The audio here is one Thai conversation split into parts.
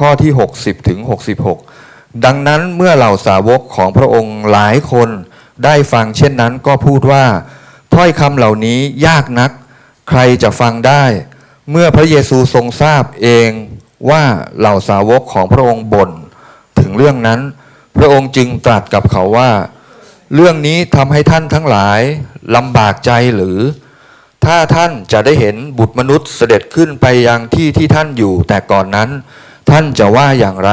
ข้อที่ 60ถึง66 ดังนั้นเมื่อเหล่าสาวกของพระองค์หลายคนได้ฟังเช่นนั้นก็พูดว่า ถ้อยคำเหล่านี้ยากนัก ใครจะฟังได้ เมื่อพระเยซูทรงทราบเองว่าเหล่าสาวกของพระองค์บ่นถึงเรื่องนั้น พระองค์จึงตรัสกับเขาว่า เรื่องนี้ทำให้ท่านทั้งหลายลำบากใจหรือ ถ้าท่านจะได้เห็นบุตรมนุษย์เสด็จขึ้นไปยังที่ที่ท่านอยู่แต่ก่อนนั้น ท่านจะว่าอย่างไร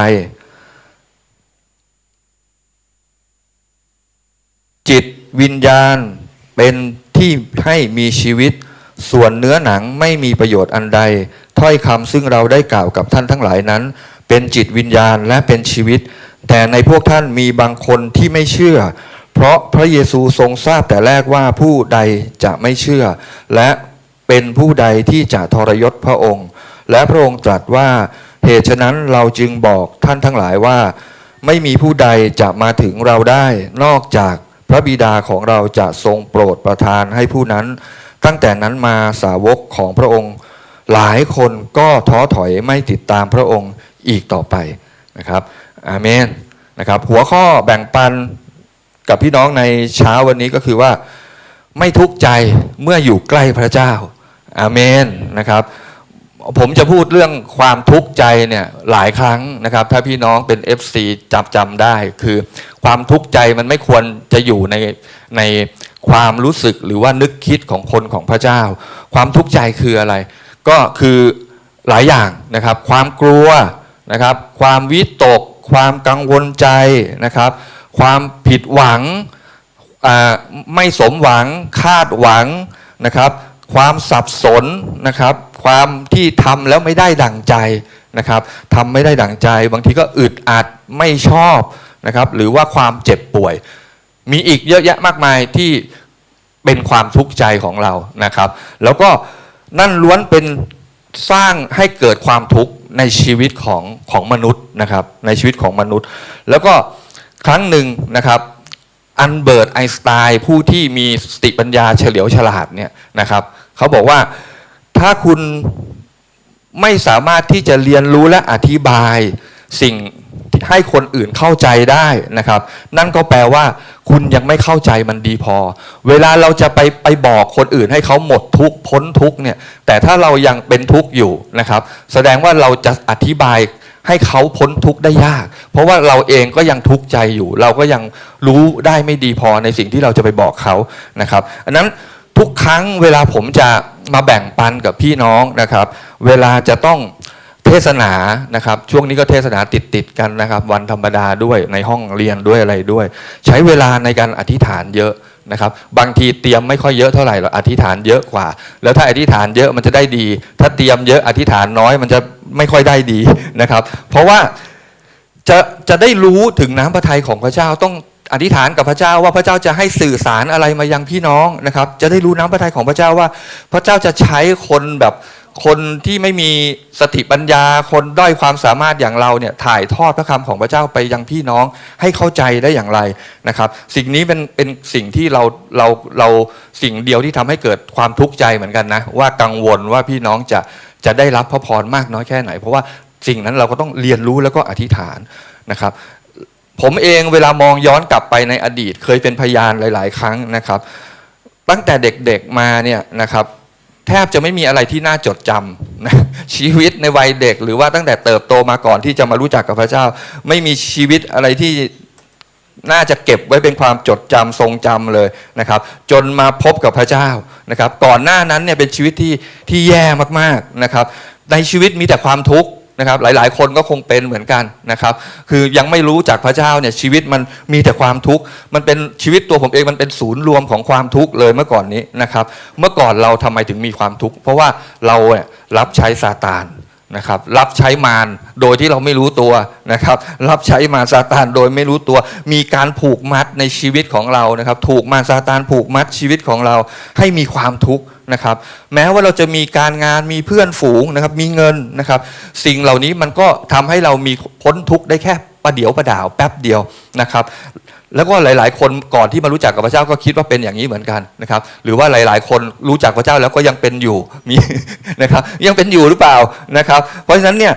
จิตวิญญาณเป็นที่ให้มีชีวิต ส่วนเนื้อหนังไม่มีประโยชน์อันใด ถ้อยคำซึ่งเราได้กล่าวกับท่านทั้งหลายนั้น เป็นจิตวิญญาณและเป็นชีวิต แต่ในพวกท่านมีบางคนที่ไม่เชื่อ เพราะพระเยซูทรงทราบแต่แรกว่าผู้ใดจะไม่เชื่อ และเป็นผู้ใดที่จะทรยศพระองค์ และพระองค์ตรัสว่า เหตุฉะนั้นเราจึงบอกท่านทั้งหลายว่า ไม่มีผู้ใดจะมาถึงเราได้ นอกจากพระบิดาของเราจะทรงโปรดประทานให้ผู้นั้น ตั้งแต่นั้นมาสาวกของพระองค์ หลายคนก็ท้อถอยไม่ติดตามพระองค์อีกต่อไปนะครับอาเมนนะครับ หัวข้อแบ่งปันกับพี่น้องในเช้าวันนี้ก็คือว่า ไม่ทุกข์ใจเมื่ออยู่ใกล้พระเจ้าอาเมนนะครับ ผมจะพูดเรื่องความทุกข์ใจเนี่ยหลายครั้งนะครับ ถ้าพี่น้องเป็น FC จำจำได้ คือความทุกข์ใจมันไม่ควรจะอยู่ในในความรู้สึกหรือว่านึกคิดของคนของพระเจ้า ความทุกข์ใจคืออะไร ก็คือหลายอย่างนะครับ ความกลัวนะครับ ความวิตก ความกังวลใจนะครับ ความผิดหวังไม่สมหวังคาดหวังนะครับ ความสับสนนะครับ ความที่ทำแล้วไม่ได้ดั่งใจนะครับทำไม่ได้ดั่งใจ บางทีก็อึดอัดไม่ชอบนะครับหรือว่าความเจ็บป่วย มีอีกเยอะแยะมากมายที่เป็นความทุกข์ใจของเรานะครับ แล้วก็นั่นล้วนเป็นสร้างให้เกิดความทุกข์ในชีวิตของของมนุษย์นะครับในชีวิตของมนุษย์ แล้วก็ครั้งหนึ่งนะครับอันเบิร์ตไอน์สไตน์ผู้ที่มีสติปัญญาเฉลียวฉลาดเนี่ยนะครับเขาบอกว่า ถ้าคุณไม่สามารถที่จะเรียนรู้และอธิบายสิ่งให้คนอื่นเข้าใจได้นะครับ นั่นก็แปลว่า คุณยังไม่เข้าใจมันดีพอ เวลาเราจะไปไปบอกคนอื่นให้เขาหมดทุกข์พ้นทุกข์เนี่ยแต่ถ้าเรายังเป็นทุกข์อยู่นะครับ แสดงว่าเราจะอธิบายให้เขาพ้นทุกข์ได้ยาก เพราะว่าเราเองก็ยังทุกข์ใจอยู่ เราก็ยังรู้ได้ไม่ดีพอในสิ่งที่เราจะไปบอกเขานะครับอันนั้นทุกครั้งเวลาผมจะ มาแบ่งปันกับพี่น้องนะครับ เวลาจะต้องเทศนานะครับ ช่วงนี้ก็เทศนาติดติดๆกันนะครับ วันธรรมดาด้วยในห้องเรียนด้วยอะไรด้วย ใช้เวลาในการอธิษฐานเยอะนะครับ บางทีเตรียมไม่ค่อยเยอะเท่าไหร่หรอกอธิษฐานเยอะกว่า แล้วถ้าอธิษฐานเยอะมันจะได้ดี ถ้าเตรียมเยอะอธิษฐานน้อยมันจะไม่ค่อยได้ดีนะครับ เพราะว่าจะจะได้รู้ถึงน้ำพระทัยของพระเจ้าต้อง อธิษฐานกับพระเจ้าว่าพระเจ้าจะให้สื่อสารอะไรมายังพี่น้องนะครับ จะได้รู้น้ำพระทัยของพระเจ้าว่า พระเจ้าจะใช้คนแบบคนที่ไม่มีสติปัญญาคนด้อยความสามารถอย่างเราเนี่ยถ่ายทอดพระคำของพระเจ้าไปยังพี่น้องให้เข้าใจได้อย่างไรนะครับ สิ่งนี้เป็นเป็นสิ่งที่เราเราเราสิ่งเดียวที่ทำให้เกิดความทุกข์ใจเหมือนกันนะว่ากังวลว่าพี่น้องจะจะได้รับพระพรมากน้อยแค่ไหน เพราะว่าสิ่งนั้นเราก็ต้องเรียนรู้แล้วก็อธิษฐานนะครับ ผมเองเวลามองย้อนกลับไปในอดีต เคยเป็นพยานหลาย ๆ ครั้งนะครับ ตั้งแต่เด็กๆมาเนี่ยนะครับ แทบจะไม่มีอะไรที่น่าจดจำนะชีวิตในวัยเด็ก หรือว่าตั้งแต่เติบโตมาก่อนที่จะมารู้จักกับพระเจ้า ไม่มีชีวิตอะไรที่น่าจะเก็บไว้เป็นความจดจำทรงจำเลยนะครับ จนมาพบกับพระเจ้านะครับ ก่อนหน้านั้นเนี่ยเป็นชีวิตที่ที่แย่มากๆนะครับ ในชีวิตมีแต่ความทุกข์ นะครับหลายๆ คนก็คงเป็นเหมือนกันนะครับ คือยังไม่รู้จากพระเจ้าเนี่ยชีวิตมันมีแต่ความทุกข์มันเป็นชีวิตตัวผมเองมันเป็นศูนย์รวมของความทุกข์เลยเมื่อก่อนนี้นะครับ เมื่อก่อนเราทำไมถึงมีความทุกข์เพราะว่าเราเนี่ยรับใช้ซาตาน นะครับรับใช้มารโดยที่เราไม่รู้ตัวนะครับ รับใช้มารซาตานโดยไม่รู้ตัว มีการผูกมัดในชีวิตของเรานะครับ ถูกมารซาตานผูกมัดชีวิตของเราให้มีความทุกข์นะครับ แม้ว่าเราจะมีการงานมีเพื่อนฝูงนะครับ มีเงินนะครับ สิ่งเหล่านี้มันก็ทำให้เรามีพ้นทุกข์ได้แค่ประเดี๋ยวประดาวแป๊บเดียวนะครับ แล้วก็หลาย ๆ คนก่อนที่มารู้จักกับพระเจ้าก็คิดว่าเป็นอย่างนี้เหมือนกันนะครับ หรือว่าหลาย ๆ คนรู้จักพระเจ้าแล้วก็ยังเป็นอยู่มีนะครับ ยังเป็นอยู่หรือเปล่านะครับ เพราะฉะนั้นเนี่ย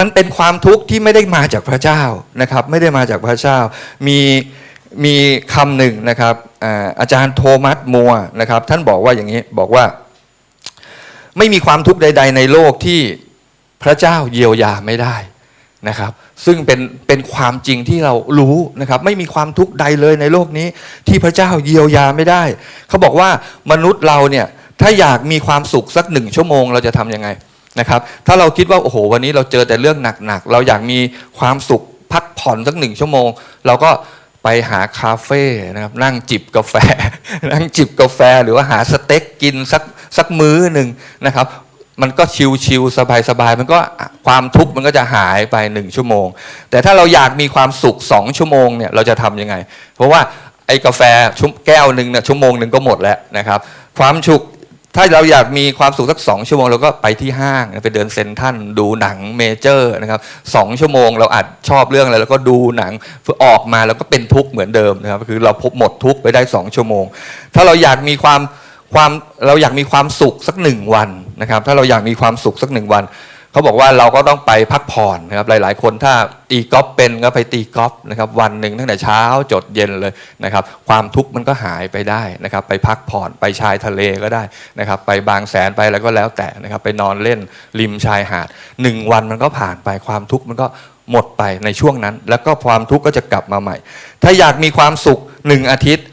มันเป็นความทุกข์ที่ไม่ได้มาจากพระเจ้านะครับ ไม่ได้มาจากพระเจ้า มีมีคำหนึ่งนะครับอาจารย์โทมัสมัวนะครับ ท่านบอกว่าอย่างนี้บอกว่า ไม่มีความทุกข์ใด ๆ ในโลกที่พระเจ้าเยียวยาไม่ได้ นะครับ ซึ่งเป็นเป็นความจริงที่เรารู้นะครับ ไม่มีความทุกข์ใดเลยในโลกนี้ ที่พระเจ้าเยียวยาไม่ได้ เขาบอกว่ามนุษย์เราเนี่ยถ้าอยากมีความสุขสักหนึ่งชั่วโมงเราจะทำยังไงนะครับ ถ้าเราคิดว่าโอ้โห วันนี้เราเจอแต่เรื่องหนักๆเราอยากมีความสุขพักผ่อนสักหนึ่งชั่วโมง เราก็ไปหาคาเฟ่นะครับนั่งจิบกาแฟ นั่งจิบกาแฟหรือว่าหาสเต็กกินสักสักมื้อหนึ่งนะครับ มันก็ชิวชิวสบายสบายๆมันก็ความทุกข์มันก็จะหายไปหนึ่งชั่วโมง แต่ถ้าเราอยากมีความสุขสองชั่วโมงเนี่ยเราจะทำยังไง เพราะว่าไอ้กาแฟชุแก้วหนึ่งเนี่ยชั่วโมงหนึ่งก็หมดแล้วนะครับ ความสุขถ้าเราอยากมีความสุขสักสองชั่วโมงเราก็ไปที่ห้างไปเดินเซ็นทัลดูหนังเมเจอร์นะครับสองชั่วโมงเราอาจชอบเรื่องอะไรแล้วก็ดูหนังอออกมาแล้วก็เป็นทุกข์เหมือนเดิมนะครับคือเราพบหมดทุกข์ไปได้สองชั่วโมง ถ้าเราอยากมีความ ความเราอยากมีความสุขสักหนึ่งวันนะครับ ถ้าเราอยากมีความสุขสักหนึ่งวันเขาบอกว่าเราก็ต้องไปพักผ่อนนะครับหลาย ๆ คนถ้าตีกอล์ฟเป็นก็ไปตีกอล์ฟนะครับวันหนึ่งตั้งแต่เช้าจดเย็นเลยนะครับ ความทุกข์มันก็หายไปได้นะครับ ไปพักผ่อนไปชายทะเลก็ได้นะครับ ไปบางแสนไปอะไรก็แล้วแต่นะครับ ไปนอนเล่นริมชายหาดหนึ่งวันมันก็ผ่านไปความทุกข์มันก็หมดไปในช่วงนั้น แล้วก็ความทุกข์ก็จะกลับมาใหม่ ถ้าอยากมีความสุขหนึ่งอาทิตย์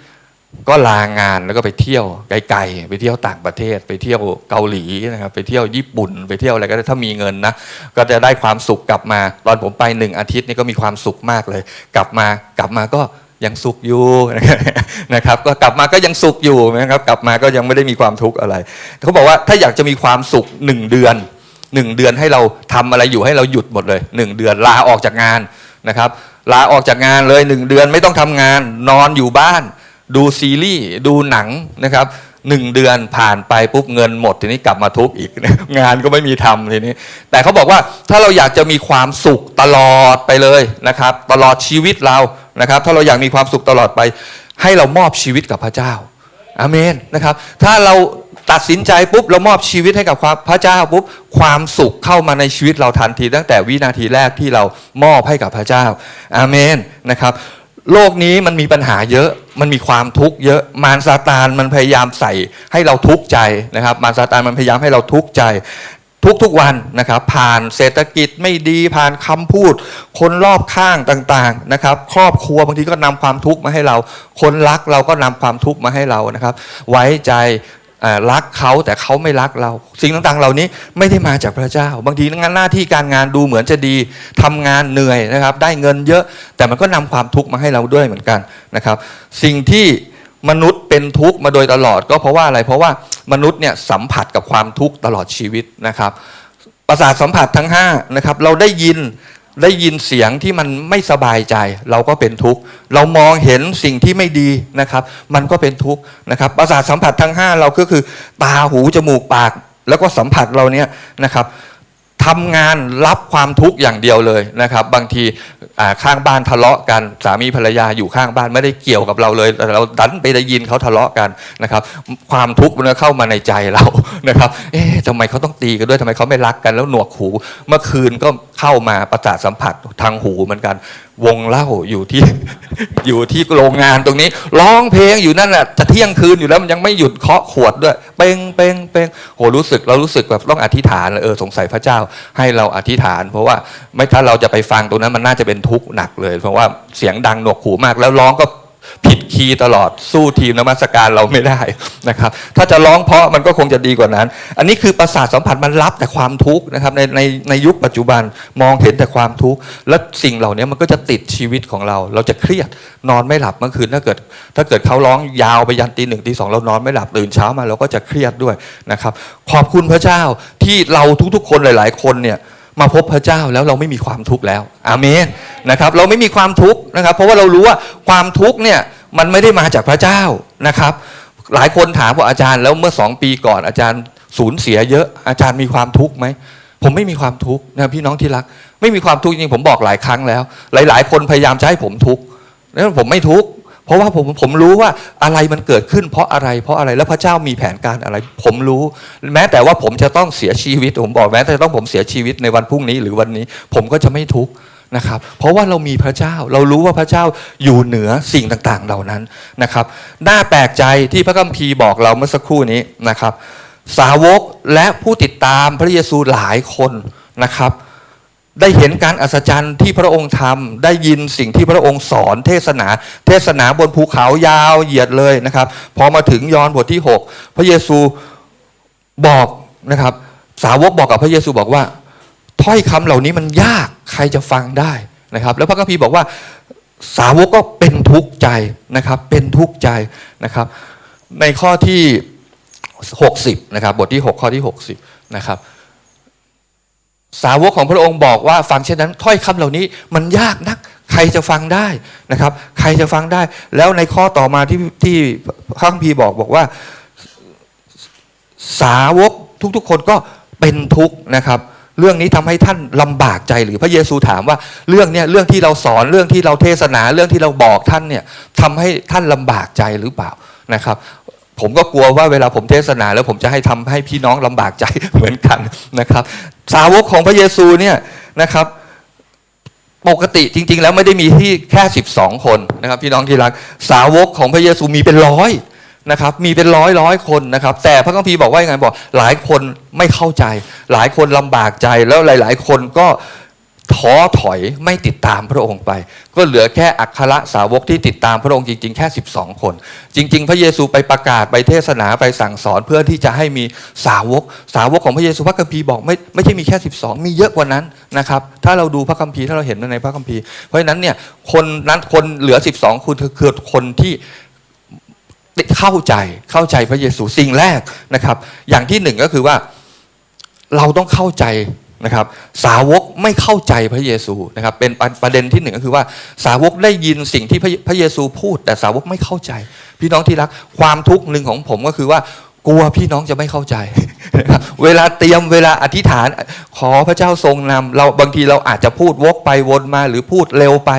ก็ลางานแล้วก็ไปเที่ยวไกลๆไปเที่ยวต่างประเทศ ไปเที่ยวเกาหลีนะครับไปเที่ยวญี่ปุ่น ไปเที่ยวอะไรก็ได้ถ้ามีเงินนะก็จะได้ความสุขกลับมา ตอนผมไปหนึ่งอาทิตย์นี่ก็มีความสุขมากเลย กลับมากลับมาก็ยังสุขอยู่นะครับ ก็กลับมาก็ยังสุขอยู่นะครับ กลับมาก็ยังไม่ได้มีความทุกข์อะไรเขาบอกว่าถ้าอยากจะมีความสุขหนึ่งเดือนหนึ่งเดือนให้เราทำอะไรอยู่ให้เราหยุดหมดเลยหนึ่งเดือนลาออกจากงานนะครับลาออกจากงานเลยหนึ่งเดือนไม่ต้องทำงานนอนอยู่บ้าน ดูซีรีส์ดูหนังนะครับหนึ่งเดือนผ่านไปปุ๊บเงินหมดทีนี้กลับมาทุกข์อีก งานก็ไม่มีทำทีนี้ แต่เขาบอกว่าถ้าเราอยากจะมีความสุขตลอดไปเลยนะครับ ตลอดชีวิตเรานะครับ ถ้าเราอยากมีความสุขตลอดไป ให้เรามอบชีวิตกับพระเจ้าอาเมนนะครับ ถ้าเราตัดสินใจปุ๊บเรามอบชีวิตให้กับพระเจ้าปุ๊บความสุขเข้ามาในชีวิตเราทันที ตั้งแต่วินาทีแรกที่เรามอบให้กับพระเจ้าอาเมนนะครับ โลกนี้มันมีปัญหาเยอะ มันมีความทุกข์เยอะ มารซาตานมันพยายามใส่ให้เราทุกข์ใจนะครับ มารซาตานมันพยายามให้เราทุกข์ใจ ทุกทุกวันนะครับ ผ่านเศรษฐกิจไม่ดีผ่านคำพูด คนรอบข้างต่างๆนะครับ ครอบครัวบางทีก็นำความทุกข์มาให้เรา คนรักเราก็นำความทุกข์มาให้เรานะครับ ไว้ใจ รักเขาแต่เขาไม่รักเรา สิ่งต่างๆ เหล่านี้ไม่ได้มาจากพระเจ้า บางทีงานหน้าที่การงานดูเหมือนจะดีทำงานเหนื่อยนะครับ ได้เงินเยอะ แต่มันก็นำความทุกข์มาให้เราด้วยเหมือนกันนะครับ สิ่งที่มนุษย์เป็นทุกข์มาโดยตลอดก็เพราะว่าอะไรเพราะว่ามนุษย์เนี่ยสัมผัสกับความทุกข์ตลอดชีวิตนะครับประสาทสัมผัสทั้ง5นะครับเราได้ยิน ได้ยินเสียงที่มันไม่สบายใจ เราก็เป็นทุกข์ เรามองเห็นสิ่งที่ไม่ดีนะครับ มันก็เป็นทุกข์นะครับประสาทสัมผัสทั้ง 5 เราก็คือตาหูจมูกปาก แล้วก็สัมผัสเราเนี่ยนะครับทำงานรับความทุกข์อย่างเดียวเลยนะครับ บางทีข้างบ้านทะเลาะกันสามีภรรยาอยู่ข้างบ้านไม่ได้เกี่ยวกับเราเลยแต่เราดันไปได้ยินเขาทะเลาะกันนะครับ ความทุกข์มันก็เข้ามาในใจเรานะครับ เอ๊ะทำไมเขาต้องตีกันด้วยทำไมเขาไม่รักกันแล้วหนวกหูเมื่อคืนก็ เข้ามาประสาทสัมผัสทางหูเหมือนกัน วงเล่าอยู่ที่อยู่ที่โรงงานตรงนี้ ร้องเพลงอยู่นั่นแหละจะเที่ยงคืนอยู่แล้วมันยังไม่หยุดเคาะขวดด้วย เป้งเป้งเป้งโหรู้สึกเรารู้สึกแบบต้องอธิษฐานเลยเออสงสัยพระเจ้าให้เราอธิษฐาน เพราะว่าไม่ถ้าเราจะไปฟังตรงนั้นมันน่าจะเป็นทุกข์หนักเลย เพราะว่าเสียงดังหนวกหูมากแล้วร้องก็ ผิดคีย์ตลอดสู้ทีมนมัสการเราไม่ได้นะครับถ้าจะร้องเพราะมันก็คงจะดีกว่านั้น อันนี้คือประสาทสัมผัสมันรับแต่ความทุกข์นะครับในในในยุคปัจจุบันมองเห็นแต่ความทุกข์และสิ่งเหล่านี้มันก็จะติดชีวิตของเรา เราจะเครียดนอนไม่หลับเมื่อคืนถ้าเกิด ถ้าเกิดเขาร้องยาวไปยันตีหนึ่งตีสองเรานอนไม่หลับตื่นเช้ามาเราก็จะเครียดด้วยนะครับขอบคุณพระเจ้าที่เราทุกๆ คนหลาย ๆ คนเนี่ย มาพบพระเจ้าแล้วเราไม่มีความทุกข์แล้วอาเมนนะครับเราไม่มีความทุกข์นะครับ เพราะว่าเรารู้ว่าความทุกข์เนี่ยมันไม่ได้มาจากพระเจ้านะครับ หลายคนถามว่าอาจารย์แล้วเมื่อสองปีก่อนอาจารย์สูญเสียเยอะอาจารย์มีความทุกข์ไหมผมไม่มีความทุกข์นะพี่น้องที่รัก ไม่มีความทุกข์จริงผมบอกหลายครั้งแล้ว หลาย ๆ คนพยายามจะให้ผมทุกข์แล้วผมไม่ทุกข์ เพราะว่าผมผมรู้ว่าอะไรมันเกิดขึ้น เพราะอะไร เพราะอะไรแล้วพระเจ้ามีแผนการอะไร ผมรู้ แม้แต่ว่าผมจะต้องเสียชีวิต ผมบอกแม้แต่ต้องผมเสียชีวิตในวันพรุ่งนี้หรือวันนี้ ผมก็จะไม่ทุกข์นะครับ เพราะว่าเรามีพระเจ้า เรารู้ว่าพระเจ้าอยู่เหนือสิ่งต่างๆ เหล่านั้นนะครับ น่าแปลกใจที่พระคัมภีร์บอกเราเมื่อสักครู่นี้นะครับ สาวกและผู้ติดตามพระเยซูหลายคนนะครับ ได้เห็นการอัศจรรย์ที่พระองค์ทำได้ยินสิ่งที่พระองค์สอนเทศนา เทศนาบนภูเขายาวเหยียดเลยนะครับ พอมาถึงยอห์นบทที่ 6 พระเยซูบอกนะครับ สาวกบอกกับพระเยซูบอกว่า ถ้อยคำเหล่านี้มันยากใครจะฟังได้นะครับ แล้วพระคัมภีร์บอกว่าสาวกก็เป็นทุกข์ใจนะครับ เป็นทุกข์ใจนะครับ ในข้อที่ 60นะครับบทที่ 6 ข้อที่ 60นะครับ สาวกของพระองค์บอกว่าฟังเช่นนั้นถ้อยคำเหล่านี้มันยากนัก ใครจะฟังได้นะครับ ใครจะฟังได้ แล้วในข้อต่อมาที่ที่พระคัมภีร์บอกบอกว่า สาวกทุกๆ คนก็เป็นทุกข์นะครับ เรื่องนี้ทำให้ท่านลำบากใจหรือพระเยซูถามว่าเรื่องเนี้ยเรื่องที่เราสอนเรื่องที่เราเทศนาเรื่องที่เราบอกท่านเนี่ยทำให้ท่านลำบากใจหรือเปล่านะครับ ผมก็กลัวว่าเวลาผมเทศนา แล้วผมจะให้ทำให้พี่น้องลำบากใจเหมือนกันนะครับ สาวกของพระเยซูเนี่ยนะครับ ปกติจริง ๆ แล้วไม่ได้มีที่แค่ 12 คนนะครับ พี่น้องที่รักสาวกของพระเยซูมีเป็นร้อยนะครับมีเป็นร้อยร้อยคนนะครับ แต่พระคัมภีร์บอกว่ายังไงบอกหลายคนไม่เข้าใจ หลายคนลำบากใจแล้วหลาย ๆ คนก็ ท้อถอยไม่ติดตามพระองค์ไป ก็เหลือแค่อัครสาวกที่ติดตามพระองค์จริง ๆ แค่ 12 คน จริง ๆ พระเยซูไปประกาศไปเทศนาไปสั่งสอนเพื่อที่จะให้มีสาวก สาวกของพระเยซูพระคัมภีร์บอกไม่ไม่ใช่มีแค่ 12 มีเยอะกว่านั้นนะครับถ้าเราดูพระคัมภีร์ถ้าเราเห็นในพระคัมภีร์เพราะฉะนั้นเนี่ยคนนั้นคนเหลือ 12คุณคือคือคนที่เข้าใจเข้าใจพระเยซูสิ่งแรกนะครับ อย่างที่หนึ่งก็คือว่าเราต้องเข้าใจ นะครับสาวกไม่เข้าใจพระเยซูนะครับเป็นประประเด็นที่หนึ่งก็คือว่าสาวกได้ยินสิ่งที่พระพระเยซูพูด แต่สาวกไม่เข้าใจ พี่น้องที่รักความทุกข์หนึ่งของผมก็คือว่ากลัวพี่น้องจะไม่เข้าใจ เวลาเตรียมเวลาอธิษฐาน ขอพระเจ้าทรงนำเราบางทีเราอาจจะพูดวกไปวนมาหรือพูดเร็วไป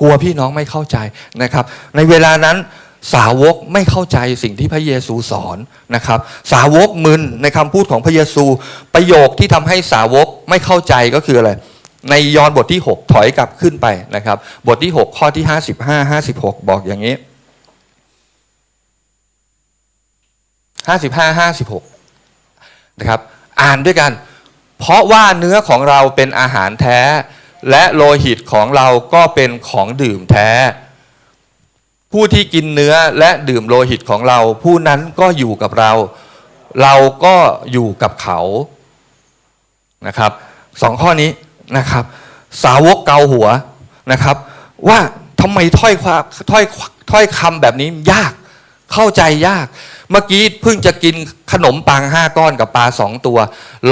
กลัวพี่น้องไม่เข้าใจนะครับ ในเวลานั้น สาวกไม่เข้าใจสิ่งที่พระเยซูสอนนะครับ สาวกมึนในคำพูดของพระเยซู ประโยคที่ทำให้สาวกไม่เข้าใจก็คืออะไร ในยอห์นบทที่ 6 ถอยกลับขึ้นไปนะครับ บทที่ 6 ข้อที่ 55 56 บอกอย่างนี้ 55 56 นะครับ อ่านด้วยกัน เพราะว่าเนื้อของเราเป็นอาหารแท้ และโลหิตของเราก็เป็นของดื่มแท้ ผู้ที่กินเนื้อและดื่มโลหิตของเรา ผู้นั้นก็อยู่กับเรา เราก็อยู่กับเขานะครับสองข้อนี้นะครับ สาวกเกาหัวนะครับ ว่าทำไมถ้อยความถ้อยถ้อยคำแบบนี้ยากเข้าใจยาก เมื่อกี้เพิ่งจะกินขนมปังห้าก้อนกับปลาสองตัว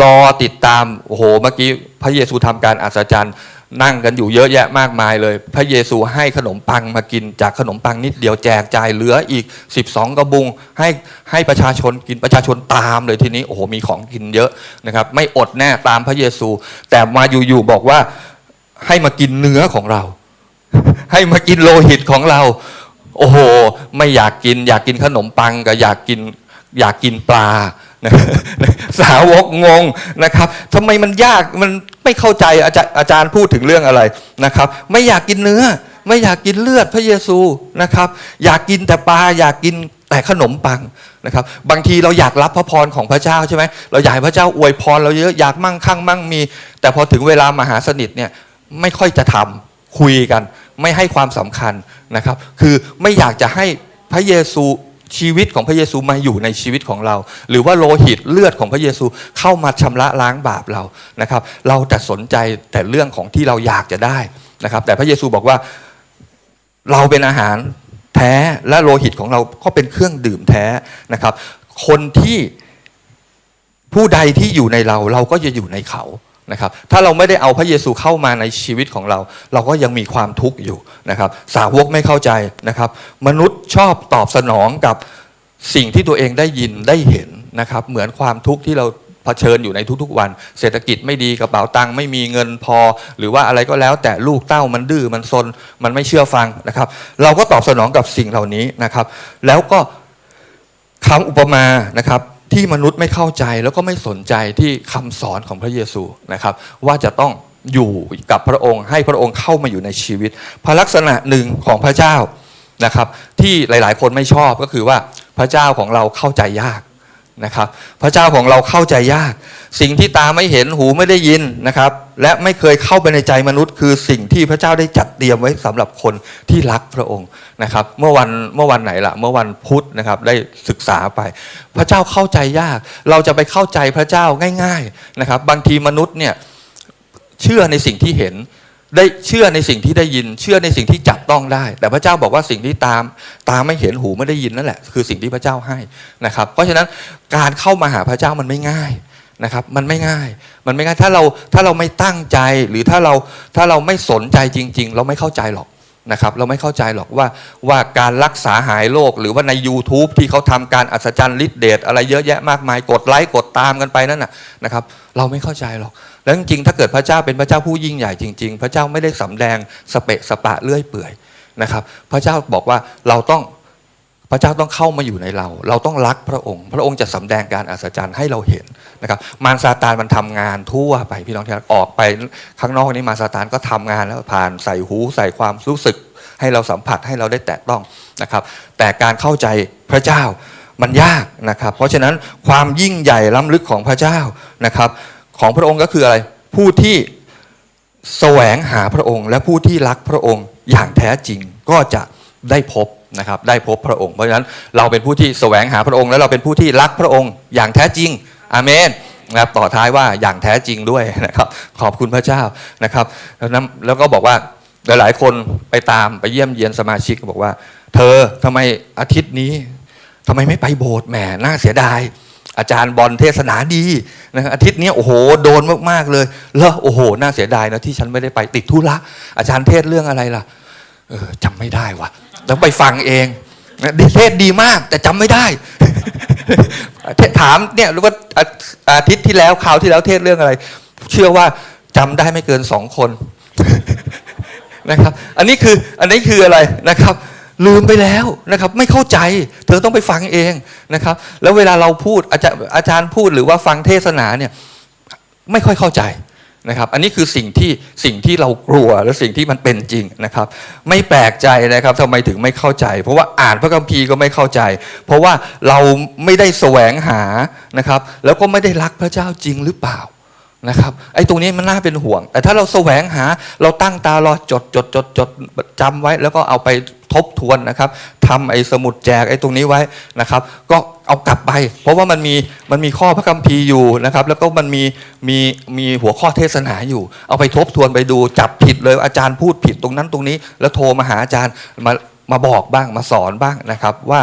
รอติดตามโอ้โหเมื่อกี้พระเยซูทำการอัศจรรย์ นั่งกันอยู่เยอะแยะมากมายเลย พระเยซูให้ขนมปังมากินจากขนมปังนิดเดียวแจกจ่ายเหลืออีก 12 กระบุง ให้ให้ประชาชนกินประชาชนตามเลยทีนี้โอ้โหมีของกินเยอะนะครับ ไม่อดแน่ตามพระเยซู แต่มาอยู่ๆบอกว่าให้มากินเนื้อของเรา ให้มากินโลหิตของเรา โอ้โห ไม่อยากกิน อยากกินขนมปังกับอยากกินอยากกินปลาสาวกงงนะครับทำไมมันยากมัน ไม่เข้าใจอาจารย์อาจารย์พูดถึงเรื่องอะไรนะครับ ไม่อยากกินเนื้อ ไม่อยากกินเลือดพระเยซูนะครับ อยากกินแต่ปลาอยากกินแต่ขนมปังนะครับ บางทีเราอยากรับพระพรของพระเจ้าใช่ไหมเราอยากให้พระเจ้าอวยพรเราเยอะอยากมั่งคั่งมั่งมี แต่พอถึงเวลามหาสนิทเนี่ยไม่ค่อยจะทำคุยกัน ไม่ให้ความสำคัญนะครับ คือไม่อยากจะให้พระเยซู ชีวิตของพระเยซูมาอยู่ในชีวิตของเรา หรือว่าโลหิตเลือดของพระเยซูเข้ามาชำระล้างบาปเรานะครับ เราแต่สนใจแต่เรื่องของที่เราอยากจะได้นะครับ แต่พระเยซูบอกว่าเราเป็นอาหารแท้และโลหิตของเราก็เป็นเครื่องดื่มแท้นะครับ คนที่ผู้ใดที่อยู่ในเราเราก็จะอยู่ในเขา นะครับถ้าเราไม่ได้เอาพระเยซูเข้ามาในชีวิตของเรา เราก็ยังมีความทุกข์อยู่นะครับ สาวกไม่เข้าใจนะครับ มนุษย์ชอบตอบสนองกับสิ่งที่ตัวเองได้ยินได้เห็นนะครับ เหมือนความทุกข์ที่เราเผชิญอยู่ในทุกๆวัน เศรษฐกิจไม่ดีกระเป๋าตังค์ไม่มีเงินพอ หรือว่าอะไรก็แล้วแต่ลูกเต้ามันดื้อมันซนมันไม่เชื่อฟังนะครับ เราก็ตอบสนองกับสิ่งเหล่านี้นะครับ แล้วก็คำอุปมานะครับ ที่มนุษย์ไม่เข้าใจแล้วก็ไม่สนใจที่คำสอนของพระเยซูนะครับ ว่าจะต้องอยู่กับพระองค์ ให้พระองค์เข้ามาอยู่ในชีวิต พระลักษณะหนึ่งของพระเจ้านะครับ ที่หลาย ๆ คนไม่ชอบก็คือว่าพระเจ้าของเราเข้าใจยาก นะครับ พระเจ้าของเราเข้าใจยาก สิ่งที่ตาไม่เห็นหูไม่ได้ยินนะครับ และไม่เคยเข้าไปในใจมนุษย์ คือสิ่งที่พระเจ้าได้จัดเตรียมไว้สำหรับคนที่รักพระองค์นะครับ เมื่อวันเมื่อวันไหนล่ะ เมื่อวันพุธนะครับได้ศึกษาไป พระเจ้าเข้าใจยาก เราจะไปเข้าใจพระเจ้าง่าย ๆนะครับ บางทีมนุษย์เนี่ยเชื่อในสิ่งที่เห็น ได้เชื่อในสิ่งที่ได้ยิน เชื่อในสิ่งที่จับต้องได้ แต่พระเจ้าบอกว่าสิ่งที่ตามตาไม่เห็นหูไม่ได้ยินนั่นแหละคือสิ่งที่พระเจ้าให้นะครับ เพราะฉะนั้นการเข้ามาหาพระเจ้ามันไม่ง่ายนะครับ มันไม่ง่าย มันไม่ง่ายถ้าเราถ้าเราไม่ตั้งใจหรือถ้าเราถ้าเราไม่สนใจจริง ๆ เราไม่เข้าใจหรอกนะครับ เราไม่เข้าใจหรอกว่าว่าการรักษาหายโรคหรือว่าใน YouTube ที่เขาทำการอัศจรรย์ฤทธิเดชอะไรเยอะแยะมากมายกดไลค์กดตามกันไปนั่นน่ะนะครับ เราไม่เข้าใจหรอก แล้วจริงๆถ้าเกิดพระเจ้าเป็นพระเจ้าผู้ยิ่งใหญ่จริง ๆ พระเจ้าไม่ได้สำแดงสเปะสปะเลื่อยเปื่อยนะครับ พระเจ้าบอกว่าเราต้องพระเจ้าต้องเข้ามาอยู่ในเรา เราต้องรักพระองค์ พระองค์จะสำแดงการอัศจรรย์ให้เราเห็นนะครับ มารซาตานมันทำงานทั่วไปพี่น้องที่รักออกไปข้างนอกนี้มารซาตานก็ทำงานแล้วผ่านใส่หูใส่ความรู้สึก ให้เราสัมผัสให้เราได้แตะต้องนะครับ แต่การเข้าใจพระเจ้ามันยากนะครับ เพราะฉะนั้นความยิ่งใหญ่ล้ำลึกของพระเจ้านะครับ ของพระองค์ก็คืออะไร ผู้ที่แสวงหาพระองค์ และผู้ที่รักพระองค์อย่างแท้จริงก็จะได้พบนะครับได้พบพระองค์ เพราะฉะนั้นเราเป็นผู้ที่แสวงหาพระองค์ และเราเป็นผู้ที่รักพระองค์อย่างแท้จริงอาเมนนะครับต่อท้ายว่าอย่างแท้จริงด้วยนะครับขอบคุณพระเจ้านะครับ แล้วนั้นแล้วก็บอกว่าหลายๆ คนไปตามไปเยี่ยมเยียนสมาชิกบอกว่า เธอทำไมอาทิตย์นี้ทำไมไม่ไปโบสถ์แหมน่าเสียดาย อาจารย์บอลเทศนาดีนะครับอาทิตย์นี้โอ้โหโดนมากๆเลยแล้วโอ้โหน่าเสียดายนะที่ฉันไม่ได้ไปติดธุระอาจารย์เทศเรื่องอะไรล่ะเออจำไม่ได้วะต้องไปฟังเองเทศดีมากแต่จำไม่ได้เทศถามเนี่ยรู้ว่าอาอาทิตย์ที่แล้วคราวที่แล้วเทศเรื่องอะไร เชื่อว่าจำได้ไม่เกินสองคนนะครับ อันนี้คืออันนี้คืออะไรนะครับ ลืมไปแล้วนะครับ ไม่เข้าใจ เธอต้องไปฟังเองนะครับ แล้วเวลาเราพูดอาจารย์อาจารย์พูดหรือว่าฟังเทศนาเนี่ยไม่ค่อยเข้าใจนะครับ อันนี้คือสิ่งที่สิ่งที่เรากลัวและสิ่งที่มันเป็นจริงนะครับ ไม่แปลกใจนะครับทำไมถึงไม่เข้าใจ เพราะว่าอ่านพระคัมภีร์ก็ไม่เข้าใจ เพราะว่าเราไม่ได้แสวงหานะครับ แล้วก็ไม่ได้รักพระเจ้าจริงหรือเปล่า นะครับไอ้ตรงนี้มันน่าเป็นห่วง แต่ถ้าเราแสวงหาเราตั้งตารอจดจดจดจดจำไว้ แล้วก็เอาไปทบทวนนะครับทำไอ้สมุดแจกไอ้ตรงนี้ไว้นะครับ ก็เอากลับไป เพราะว่ามันมีมันมีข้อพระคัมภีร์อยู่นะครับ แล้วก็มันมีมีมีหัวข้อเทศนาอยู่ เอาไปทบทวนไปดูจับผิดเลยอาจารย์พูดผิดตรงนั้นตรงนี้ แล้วโทรมาหาอาจารย์มา มาบอกบ้างมาสอนบ้างนะครับ ว่า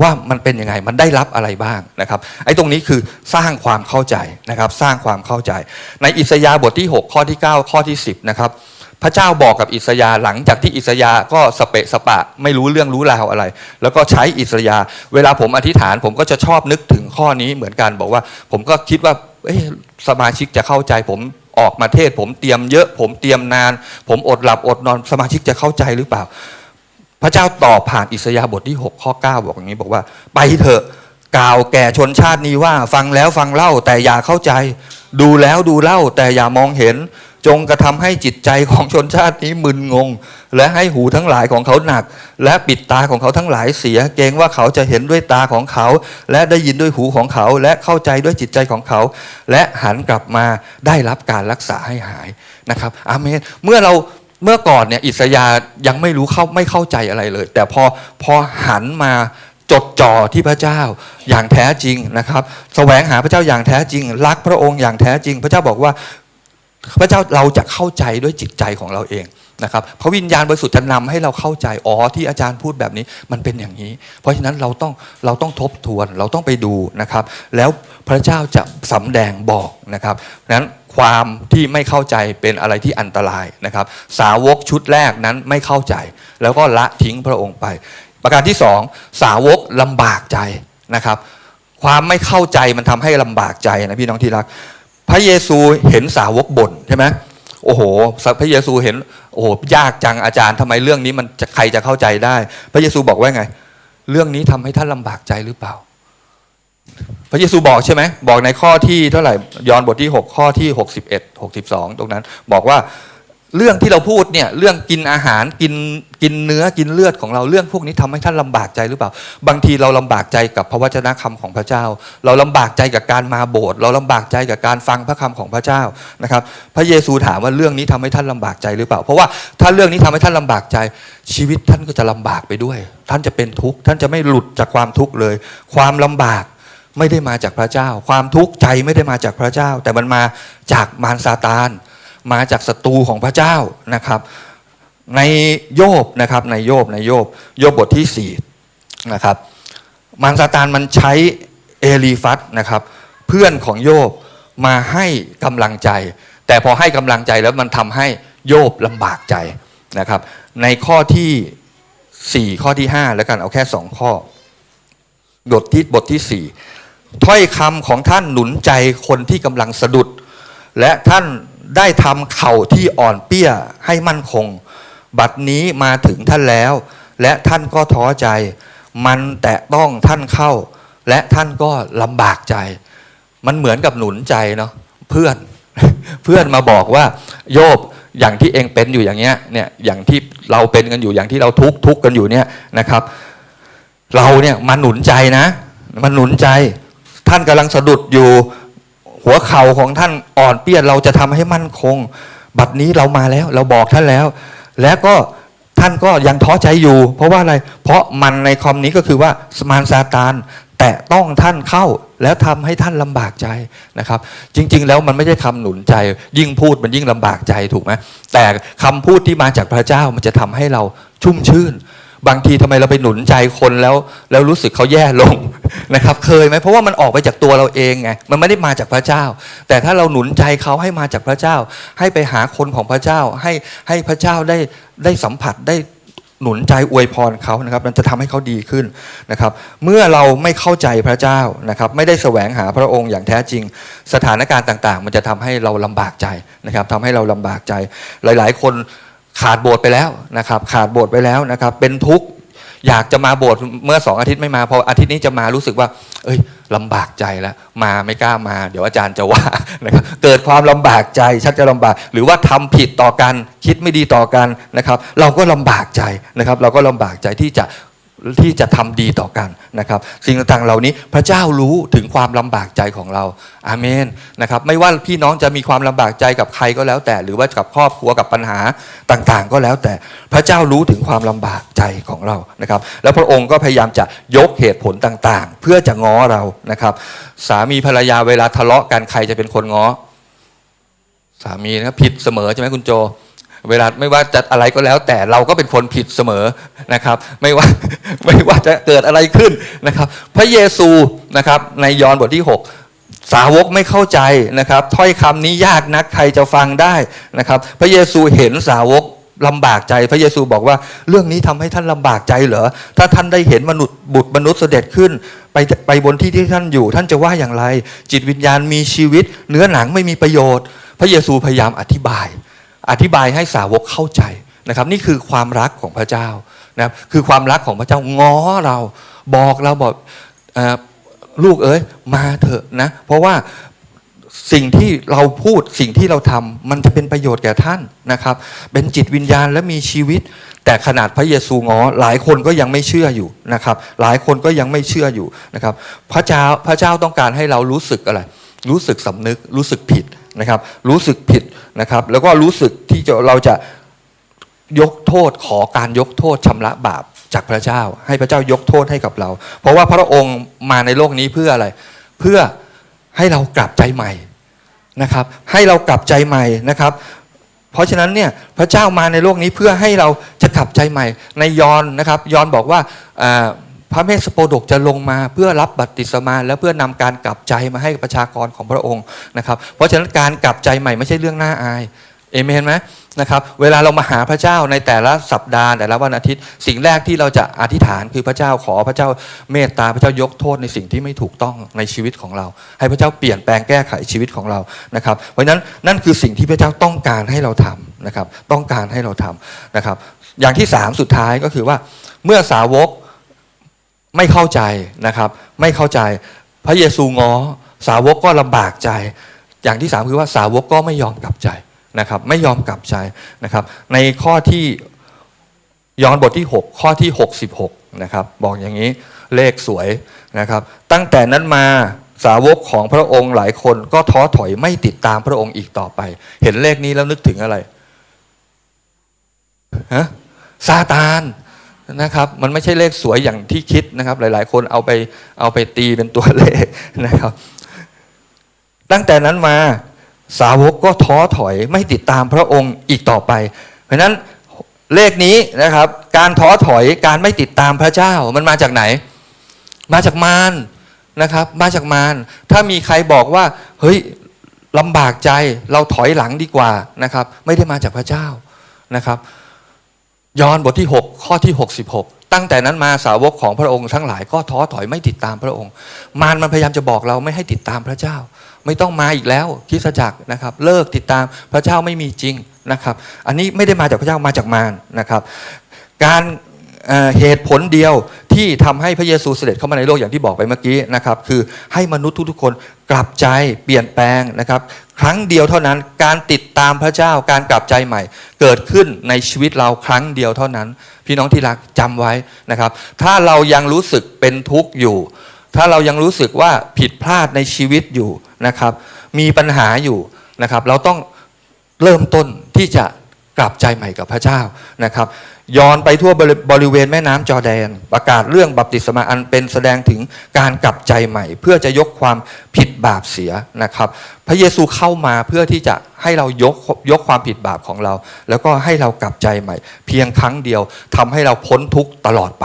ว่ามันเป็นยังไงมันได้รับอะไรบ้างนะครับไอ้ตรงนี้คือสร้างความเข้าใจนะครับ สร้างความเข้าใจ ในอิสยาห์บทที่ 6 ข้อที่ 9 ข้อที่ 10 นะครับ พระเจ้าบอกกับอิสยาห์หลังจากที่อิสยาห์ก็สเปะสปะ ไม่รู้เรื่องรู้ราวอะไร แล้วก็ใช้อิสยาห์เวลาผมอธิษฐาน ผมก็จะชอบนึกถึงข้อนี้เหมือนกันบอกว่า ผมก็คิดว่าสมาชิกจะเข้าใจผมออกมาเทศ ผมเตรียมเยอะ ผมเตรียมนาน ผมอดหลับอดนอนสมาชิกจะเข้าใจหรือเปล่า พระเจ้าตอบผ่านอิสยาห์บทที่ 6 ข้อ 9 บอกอย่างนี้บอกว่า ไปเถอะกล่าวแก่ชนชาตินี้ว่า ฟังแล้วฟังเล่าแต่อย่าเข้าใจ ดูแล้วดูเล่าแต่อย่ามองเห็น จงกระทำให้จิตใจของชนชาตินี้มึนงง และให้หูทั้งหลายของเขาหนัก และปิดตาของเขาทั้งหลายเสีย เกรงว่าเขาจะเห็นด้วยตาของเขา และได้ยินด้วยหูของเขา และเข้าใจด้วยจิตใจของเขา และหันกลับมาได้รับการรักษาให้หายนะครับอาเมนเมื่อเรา เมื่อก่อนเนี่ยอิสยายังไม่รู้เข้าไม่เข้าใจอะไรเลย แต่พอพอหันมาจดจ่อที่พระเจ้าอย่างแท้จริงนะครับแสวงหาพระเจ้าอย่างแท้จริง รักพระองค์อย่างแท้จริง พระเจ้าบอกว่าพระเจ้าเราจะเข้าใจด้วยจิตใจของเราเองนะครับพระวิญญาณบริสุทธิ์จะนำให้เราเข้าใจอ๋อที่อาจารย์พูดแบบนี้มันเป็นอย่างนี้ เพราะฉะนั้นเราต้องเราต้องทบทวนเราต้องไปดูนะครับ แล้วพระเจ้าจะสำแดงบอกนะครับนั้น ความที่ไม่เข้าใจเป็นอะไรที่อันตรายนะครับ สาวกชุดแรกนั้นไม่เข้าใจ แล้วก็ละทิ้งพระองค์ไป ประการที่สองสาวกลำบากใจนะครับ ความไม่เข้าใจมันทำให้ลำบากใจนะพี่น้องที่รัก พระเยซูเห็นสาวกบ่นใช่ไหมโอ้โห พระเยซูเห็นโอ้โหยากจังอาจารย์ทำไมเรื่องนี้มันจะใครจะเข้าใจได้ พระเยซูบอกว่าไง เรื่องนี้ทำให้ท่านลำบากใจหรือเปล่า พระเยซูบอกใช่ไหมบอกในข้อที่เท่าไหร่ยอห์นบทที่ 6 ข้อที่ 61 62 ตรงนั้น บอกว่าเรื่องที่เราพูดเนี่ยเรื่องกินอาหารกินกินเนื้อกินเลือดของเราเรื่องพวกนี้ทำให้ท่านลำบากใจหรือเปล่า บางทีเราลำบากใจกับพระวจนะคำของพระเจ้า เราลำบากใจกับการมาโบสถ์เราลำบากใจกับการฟังพระคำของพระเจ้านะครับ พระเยซูถามว่าเรื่องนี้ทำให้ท่านลำบากใจหรือเปล่า เพราะว่าถ้าเรื่องนี้ทำให้ท่านลำบากใจ ชีวิตท่านก็จะลำบากไปด้วย ท่านจะเป็นทุกข์ท่านจะไม่หลุดจากความทุกข์เลย ความลำบาก ไม่ได้มาจากพระเจ้า ความทุกข์ใจไม่ได้มาจากพระเจ้า แต่มันมาจากมารซาตาน มาจากศัตรูของพระเจ้านะครับ ในโยบนะครับในโยบในโยบโยบบทที่สี่นะครับมารซาตานมันใช้เอลีฟัสนะครับ เพื่อนของโยบมาให้กำลังใจ แต่พอให้กำลังใจแล้วมันทำให้โยบลำบากใจนะครับ ในข้อที่สี่ข้อที่ห้าแล้วกันเอาแค่สองข้อบทที่บทที่สี่ ถ้อยคำของท่านหนุนใจคนที่กำลังสะดุด และท่านได้ทำเข่าที่อ่อนเปี้ยให้มั่นคง บัดนี้มาถึงท่านแล้ว และท่านก็ท้อใจ มันแตะต้องท่านเข้า และท่านก็ลำบากใจ มันเหมือนกับหนุนใจเนาะเพื่อนเพื่อนมาบอกว่าโยบอย่างที่เองเป็นอยู่อย่างเงี้ยเนี่ยอย่างที่เราเป็นกันอยู่อย่างที่เราทุกข์ทุกข์กันอยู่เนี่ยนะครับ เราเนี่ยมาหนุนใจนะมาหนุนใจ ท่านกำลังสะดุดอยู่ หัวเข่าของท่านอ่อนเปี้ยเราจะทำให้มั่นคง บัดนี้เรามาแล้ว เราบอกท่านแล้ว แล้วก็ท่านก็ยังท้อใจอยู่ เพราะว่าอะไร เพราะมันในคอมนี้ก็คือว่าสมานซาตานแตะต้องท่านเข้าแล้วทำให้ท่านลำบากใจนะครับ จริง ๆ แล้วมันไม่ใช่คำหนุนใจ ยิ่งพูดมันยิ่งลำบากใจถูกไหมแต่คำพูดที่มาจากพระเจ้ามันจะทำให้เราชุ่มชื่น บางทีทำไมเราไปหนุนใจคนแล้ว แล้วรู้สึกเขาแย่ลงนะครับ เคยไหมเพราะว่ามันออกไปจากตัวเราเองไงมันไม่ได้มาจากพระเจ้า แต่ถ้าเราหนุนใจเขาให้มาจากพระเจ้า ให้ไปหาคนของพระเจ้า ให้ให้พระเจ้าได้ได้สัมผัสได้หนุนใจอวยพรเขานะครับ มันจะทำให้เขาดีขึ้นนะครับ เมื่อเราไม่เข้าใจพระเจ้านะครับ ไม่ได้แสวงหาพระองค์อย่างแท้จริง สถานการณ์ต่าง ๆ มันจะทำให้เราลำบากใจนะครับทำให้เราลำบากใจ หลาย ๆ คน ขาดโบสถ์ไปแล้วนะครับ ขาดโบสถ์ไปแล้วนะครับ เป็นทุกข์อยากจะมาโบสถ์เมื่อสองอาทิตย์ไม่มาพออาทิตย์นี้จะมารู้สึกว่า เอ้ยลำบากใจแล้วมาไม่กล้ามา เดี๋ยวอาจารย์จะว่านะครับเกิดความลำบากใจชักจะลำบาก หรือว่าทำผิดต่อกันคิดไม่ดีต่อกันนะครับ เราก็ลำบากใจนะครับ เราก็ลำบากใจที่จะ ที่จะทำดีต่อกันนะครับ สิ่งต่างๆเหล่านี้พระเจ้ารู้ถึงความลำบากใจของเรา อาเมนนะครับ ไม่ว่าพี่น้องจะมีความลำบากใจกับใครก็แล้วแต่ หรือว่ากับครอบครัวกับปัญหาต่างๆ ก็แล้วแต่พระเจ้ารู้ถึงความลำบากใจของเรานะครับ แล้วพระองค์ก็พยายามจะยกเหตุผลต่างๆ เพื่อจะง้อเรานะครับ สามีภรรยาเวลาทะเลาะกันใครจะเป็นคนง้อสามีนะครับผิดเสมอใช่ไหมคุณโจ เวลาไม่ว่าจะอะไรก็แล้ว แต่เราก็เป็นคนผิดเสมอนะครับ ไม่ว่าไม่ว่าจะเกิดอะไรขึ้นนะครับ พระเยซูนะครับ ในยอห์นบทที่ 6 สาวกไม่เข้าใจนะครับ ถ้อยคำนี้ยากนักใครจะฟังได้นะครับ พระเยซูเห็นสาวกลำบากใจ พระเยซูบอกว่าเรื่องนี้ทำให้ท่านลำบากใจเหรอถ้าท่านได้เห็นมนุษย์บุตรมนุษย์เสด็จขึ้น ไปไปบนที่ที่ท่านอยู่ ท่านจะว่าอย่างไร จิตวิญญาณมีชีวิต เนื้อหนังไม่มีประโยชน์ พระเยซูพยายามอธิบาย อธิบายให้สาวกเข้าใจนะครับนี่คือความรักของพระเจ้านะครับคือความรักของพระเจ้าง้อเราบอกเราบอกลูกเอ้ยมาเถอะนะเพราะว่าสิ่งที่เราพูดสิ่งที่เราทำมันจะเป็นประโยชน์แก่ท่านนะครับ เป็นจิตวิญญาณและมีชีวิต แต่ขนาดพระเยซูง้อหลายคนก็ยังไม่เชื่ออยู่นะครับ หลายคนก็ยังไม่เชื่ออยู่นะครับ พระเจ้าพระเจ้าต้องการให้เรารู้สึกอะไร รู้สึกสำนึกรู้สึกผิด นะครับ รู้สึกผิดนะครับ แล้วก็รู้สึกที่จะเราจะยกโทษขอการยกโทษชำระบาปจากพระเจ้า ให้พระเจ้ายกโทษให้กับเรา เพราะว่าพระองค์มาในโลกนี้เพื่ออะไร เพื่อให้เรากลับใจใหม่นะครับ ให้เรากลับใจใหม่นะครับ เพราะฉะนั้นเนี่ยพระเจ้ามาในโลกนี้เพื่อให้เราจะกลับใจใหม่ในยอนนะครับ ยอนบอกว่า พระเมสสโปดกจะลงมาเพื่อรับบัติศมา และเพื่อนำการกลับใจมาให้ประชากรของพระองค์นะครับ เพราะฉะนั้นการกลับใจใหม่ไม่ใช่เรื่องน่าอายเเอเมนไหมนะครับเวลาเรามาหาพระเจ้าในแต่ละสัปดาห์แต่ละวันอาทิตย์ สิ่งแรกที่เราจะอธิษฐานคือพระเจ้าขอพระเจ้าเมตตาพระเจ้ายกโทษในสิ่งที่ไม่ถูกต้องในชีวิตของเรา ให้พระเจ้าเปลี่ยนแปลงแก้ไขชีวิตของเรานะครับเพราะฉะนั้นนั่นคือสิ่งที่พระเจ้าต้องการให้เราทำนะครับต้องการให้เราทำนะครับอย่างที่สามสุดท้ายก็คือว่าเมื่อสาวก ไม่เข้าใจนะครับ ไม่เข้าใจ พระเยซูง้อสาวกก็ลำบากใจ อย่างที่สามคือว่าสาวกก็ไม่ยอมกลับใจนะครับ ไม่ยอมกลับใจนะครับ ในข้อที่ย้อนบทที่ 6 ข้อที่ 66นะครับ บอกอย่างนี้เลขสวยนะครับ ตั้งแต่นั้นมาสาวกของพระองค์หลายคนก็ท้อถอยไม่ติดตามพระองค์อีกต่อไป เห็นเลขนี้แล้วนึกถึงอะไรฮะซาตาน นะครับ มันไม่ใช่เลขสวยอย่างที่คิดนะครับ หลาย ๆ คนเอาไปเอาไปตีเป็นตัวเลขนะครับ ตั้งแต่นั้นมาสาวกก็ท้อถอยไม่ติดตามพระองค์อีกต่อไป เพราะฉะนั้นเลขนี้นะครับ การท้อถอยการไม่ติดตามพระเจ้ามันมาจากไหน มาจากมารนะครับ มาจากมารถ้ามีใครบอกว่า เฮ้ยลำบากใจเราถอยหลังดีกว่านะครับ ไม่ได้มาจากพระเจ้านะครับ ยอห์นบทที่ 6 ข้อที่ 66 ตั้งแต่นั้นมาสาวกของพระองค์ทั้งหลายก็ท้อถอยไม่ติดตามพระองค์ มารมันพยายามจะบอกเราไม่ให้ติดตามพระเจ้า ไม่ต้องมาอีกแล้วคิสจักรนะครับ เลิกติดตามพระเจ้าไม่มีจริงนะครับ อันนี้ไม่ได้มาจากพระเจ้ามาจากมารนะครับ การเเหตุผลเดียวที่ทำให้พระเยซูเสด็จเข้ามาในโลกอย่างที่บอกไปเมื่อกี้นะครับ คือให้มนุษย์ทุกๆคน กลับใจเปลี่ยนแปลงนะครับ ครั้งเดียวเท่านั้นการติดตามพระเจ้าการกลับใจใหม่ เกิดขึ้นในชีวิตเราครั้งเดียวเท่านั้น พี่น้องที่รักจำไว้นะครับ ถ้าเรายังรู้สึกเป็นทุกข์อยู่ ถ้าเรายังรู้สึกว่าผิดพลาดในชีวิตอยู่นะครับ มีปัญหาอยู่นะครับ เราต้องเริ่มต้นที่จะ กลับใจใหม่กับพระเจ้านะครับย้อนไปทั่วบริเวณแม่น้ำจอแดน ประกาศเรื่องบัพติศมาอันเป็นแสดงถึงการกลับใจใหม่ เพื่อจะยกความผิดบาปเสียนะครับ พระเยซูเข้ามาเพื่อที่จะให้เรายกยกความผิดบาปของเรา แล้วก็ให้เรากลับใจใหม่ เพียงครั้งเดียวทำให้เราพ้นทุกตลอดไป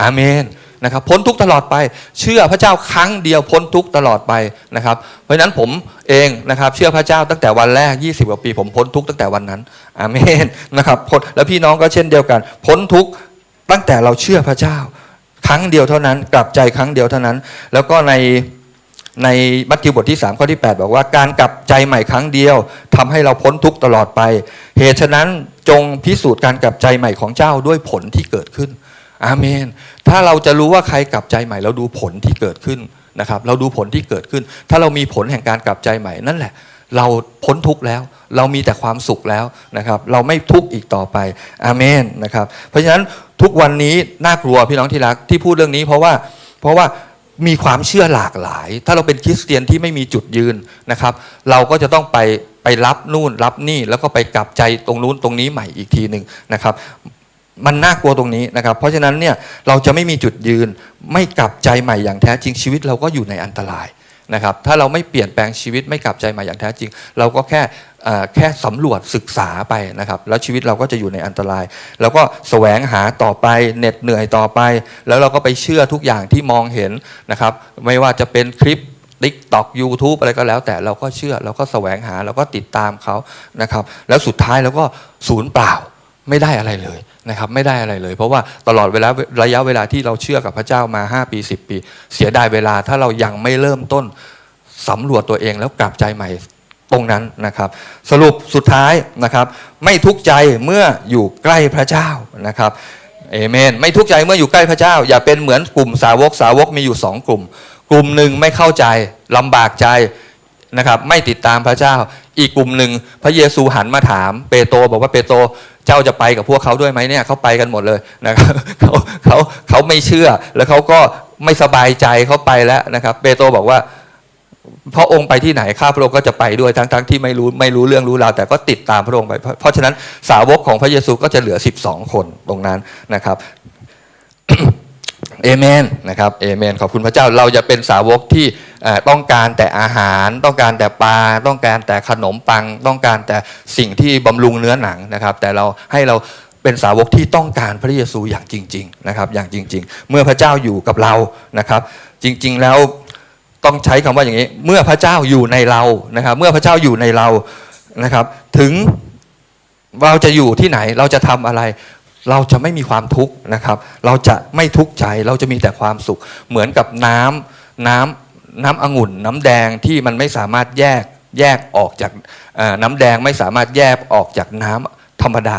อาเมน นะครับพ้นทุกตลอดไป เชื่อพระเจ้าครั้งเดียวพ้นทุกตลอดไปนะครับ เพราะฉะนั้นผมเองนะครับเชื่อพระเจ้าตั้งแต่วันแรก 20กว่าปี ผมพ้นทุกตั้งแต่วันนั้นอาเมนนะครับพ้นแล้วพี่น้องก็เช่นเดียวกัน พ้นทุกตั้งแต่เราเชื่อพระเจ้า ครั้งเดียวเท่านั้น กลับใจครั้งเดียวเท่านั้น แล้วก็ในในมัทธิวบทที่3ข้อที่ 8 บอกว่าการกลับใจใหม่ครั้งเดียวทำให้เราพ้นทุกตลอดไป เหตุฉะนั้นจงพิสูจน์การกลับใจใหม่ของเจ้าด้วยผลที่เกิดขึ้น อาเมน ถ้าเราจะรู้ว่าใครกลับใจใหม่ เราดูผลที่เกิดขึ้นนะครับ เราดูผลที่เกิดขึ้น ถ้าเรามีผลแห่งการกลับใจใหม่นั่นแหละ เราพ้นทุกข์แล้ว เรามีแต่ความสุขแล้วนะครับ เราไม่ทุกข์อีกต่อไป อาเมนนะครับ เพราะฉะนั้นทุกวันนี้น่ากลัวพี่น้องที่รักที่พูดเรื่องนี้เพราะว่าเพราะว่ามีความเชื่อหลากหลาย ถ้าเราเป็นคริสเตียนที่ไม่มีจุดยืนนะครับ เราก็จะต้องไปไปรับนู่นรับนี่แล้วก็ไปกลับใจตรงนู้นตรงนี้ใหม่อีกทีหนึ่งนะครับ มันน่ากลัวตรงนี้นะครับ เพราะฉะนั้นเนี่ยเราจะไม่มีจุดยืนไม่กลับใจใหม่อย่างแท้จริงชีวิตเราก็อยู่ในอันตรายนะครับ ถ้าเราไม่เปลี่ยนแปลงชีวิตไม่กลับใจใหม่อย่างแท้จริง เราก็แค่แค่สำรวจศึกษาไปนะครับ แล้วชีวิตเราก็จะอยู่ในอันตราย แล้วก็แสวงหาต่อไปเหน็ดเหนื่อยต่อไป แล้วเราก็ไปเชื่อทุกอย่างที่มองเห็นนะครับ ไม่ว่าจะเป็นคลิปติ๊กต็อกยูทูบอะไรก็แล้วแต่เราก็เชื่อเราก็แสวงหาเราก็ติดตามเขานะครับ แล้วสุดท้ายเราก็ศูนย์เปล่า ไม่ได้อะไรเลยนะครับไม่ได้อะไรเลย เพราะว่าตลอดเวลาระยะเวลาที่เราเชื่อกับพระเจ้ามา 5 ปี 10 ปี เสียดายเวลาถ้าเรายังไม่เริ่มต้นสำรวจตัวเองแล้วกลับใจใหม่ตรงนั้นนะครับ สรุปสุดท้ายนะครับ ไม่ทุกข์ใจเมื่ออยู่ใกล้พระเจ้านะครับเอเมน ไม่ทุกข์ใจเมื่ออยู่ใกล้พระเจ้า อย่าเป็นเหมือนกลุ่มสาวกสาวกมีอยู่สองกลุ่ม กลุ่มหนึ่งไม่เข้าใจลำบากใจ นะครับไม่ติดตามพระเจ้า อีกกลุ่มหนึ่งพระเยซูหันมาถามเปโตรบอกว่าเปโตรเจ้าจะไปกับพวกเขาด้วยไหมเนี่ยเขาไปกันหมดเลยนะครับเขาเขาเขาไม่เชื่อแล้วเขาก็ไม่สบายใจเขาไปแล้วนะครับ เปโตรบอกว่าพระองค์ไปที่ไหนข้าพระองค์ก็จะไปด้วยทั้งทั้งที่ไม่รู้ไม่รู้เรื่องรู้ราวแต่ก็ติดตามพระองค์ไป เพราะฉะนั้นสาวกของพระเยซูก็จะเหลือ 12 คนตรงนั้นนะครับเอเมนนะครับเอเมนขอบคุณพระเจ้าเราจะเป็นสาวกที่ ต้องการแต่อาหาร ต้องการแต่ปลา ต้องการแต่ขนมปัง ต้องการแต่สิ่งที่บำรุงเนื้อหนังนะครับ แต่เราให้เราเป็นสาวกที่ต้องการพระเยซูอย่างจริง ๆ นะครับ อย่างจริง ๆ เมื่อพระเจ้าอยู่กับเรานะครับ จริง ๆ แล้วต้องใช้คำว่าอย่างนี้ เมื่อพระเจ้าอยู่ในเรานะครับ เมื่อพระเจ้าอยู่ในเรานะครับ ถึงเราจะอยู่ที่ไหนเราจะทำอะไร เราจะไม่มีความทุกข์นะครับ เราจะไม่ทุกข์ใจ เราจะมีแต่ความสุข เหมือนกับน้ำน้ำ น้ำองุ่นน้ำแดงที่มันไม่สามารถแยกแยกออกจากน้ำแดงไม่สามารถแยกออกจากน้ำธรรมดา